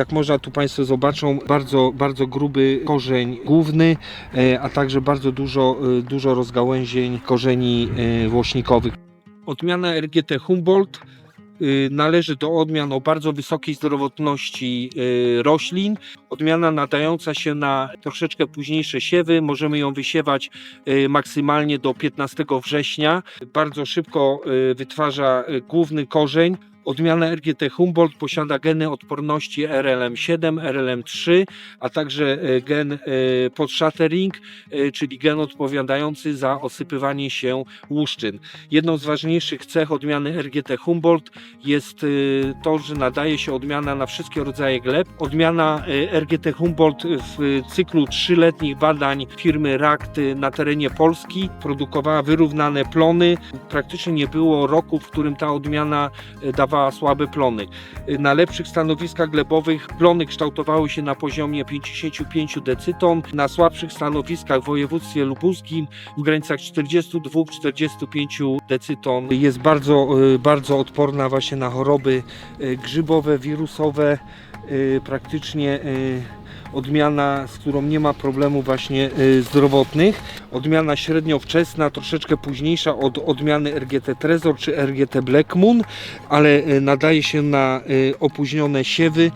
Jak można tu Państwo zobaczą, bardzo, bardzo gruby korzeń główny, e, a także bardzo dużo, e, dużo rozgałęzień korzeni e, włośnikowych. Odmiana RGT Humboldt należy do odmian o bardzo wysokiej zdrowotności roślin. Odmiana nadająca się na troszeczkę późniejsze siewy. Możemy ją wysiewać maksymalnie do 15 września. Bardzo szybko wytwarza główny korzeń. Odmiana RGT Humboldt posiada geny odporności RLM7, RLM3, a także e, gen e, podshattering, e, czyli gen odpowiadający za osypywanie się łuszczyn. Jedną z ważniejszych cech odmiany RGT Humboldt jest to, że nadaje się odmiana na wszystkie rodzaje gleb. Odmiana RGT Humboldt w cyklu trzyletnich badań firmy RAKT na terenie Polski produkowała wyrównane plony. Praktycznie nie było roku, w którym ta odmiana e, słabe plony. Na lepszych stanowiskach glebowych plony kształtowały się na poziomie 55 decyton, na słabszych stanowiskach w województwie lubuskim w granicach 42-45 decyton. Jest bardzo, e, bardzo odporna właśnie na choroby e, grzybowe, wirusowe, e, praktycznie odmiana, z którą nie ma problemu właśnie e, zdrowotnych. Odmiana średnio wczesna, troszeczkę późniejsza od odmiany RGT Trezor czy RGT Black Moon, ale e, nadaje się na e, opóźnione siewy.